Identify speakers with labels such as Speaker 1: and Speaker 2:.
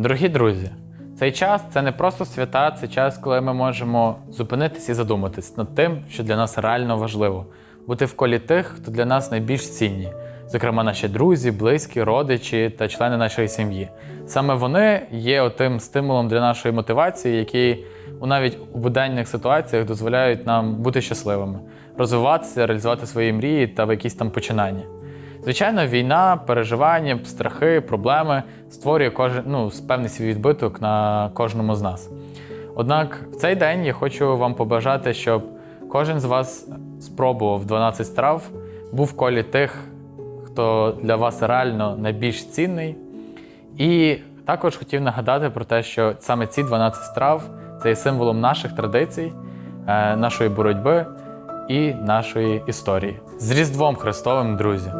Speaker 1: Дорогі друзі, цей час це не просто свята, це час, коли ми можемо зупинитись і задуматись над тим, що для нас реально важливо, бути в колі тих, хто для нас найбільш цінні, зокрема наші друзі, близькі, родичі та члени нашої сім'ї. Саме вони є отим стимулом для нашої мотивації, який у навіть у буденних ситуаціях дозволяють нам бути щасливими, розвиватися, реалізувати свої мрії та в якісь там починання. Звичайно, війна, переживання, страхи, проблеми створює кожен ну, певний свій відбиток на кожному з нас. Однак в цей день я хочу вам побажати, щоб кожен з вас спробував 12 страв, був в колі тих, хто для вас реально найбільш цінний. І також хотів нагадати про те, що саме ці 12 страв це є символом наших традицій, е, нашої боротьби і нашої історії. З Різдвом Христовим, друзі!